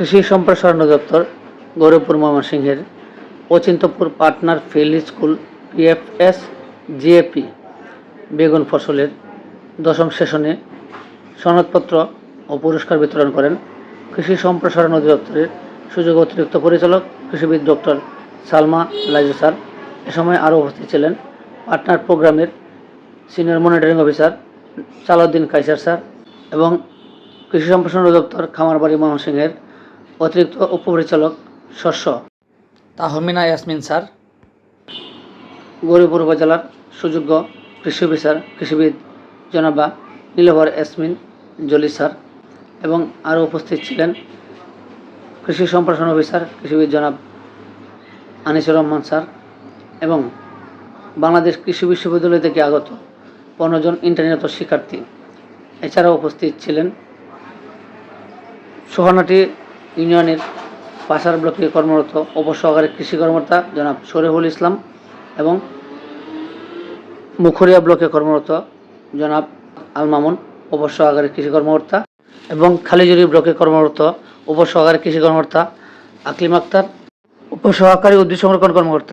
কৃষি সম্প্রসারণ দপ্তর গৌরবপুর ময়মনসিংহের Achintapur partner field school PFS GAP বেগুন ফসলের দশম সেশনে সনদপত্র ও পুরস্কার বিতরণ করেন কৃষি সম্প্রসারণ অধিদপ্তরের সুযোগ অতিরিক্ত পরিচালক, কৃষিবিদ ডক্টর সালমা লাইজু স্যার এ সময় আরও উপস্থিত ছিলেন পার্টনার প্রোগ্রামের senior monitoring officer Salauddin Kaiser sir এবং কৃষি সম্প্রসারণ অধিদপ্তর খামারবাড়ি ময়মনসিংহের অতিরিক্ত উপপরিচালক শস্য। তাহমিনা ইয়াসমিন স্যার। গৌরীপুর উপজেলার সুযোগ্য কৃষি অফিসার কৃষিবিদ জনাবা নীলভর ইয়াসমিন জলি স্যার। এবং আরও উপস্থিত ছিলেন কৃষি সম্প্রসারণ অফিসার কৃষিবিদ জনাব আনিসুর রহমান স্যার। এবং বাংলাদেশ কৃষি বিশ্ববিদ্যালয় থেকে আগত পনেরো জন ইন্টারনেট শিক্ষার্থী। এছাড়াও উপস্থিত ছিলেন সোহানাটি ইউনিয়নের পাশার ব্লকে কর্মরত উপসহকারী কৃষি কর্মকর্তা জনাব শরীফুল ইসলাম এবং মুখরিয়া ব্লকে কর্মরত জনাব আল মামুন, উপসহকারী কৃষি কর্মকর্তা এবং খালিজুরি ব্লকে কর্মরত উপসহকারী কৃষি কর্মকর্তা আকলিম আক্তার, উপসহকারী উদ্ভিদ সংরক্ষণ কর্মকর্তা।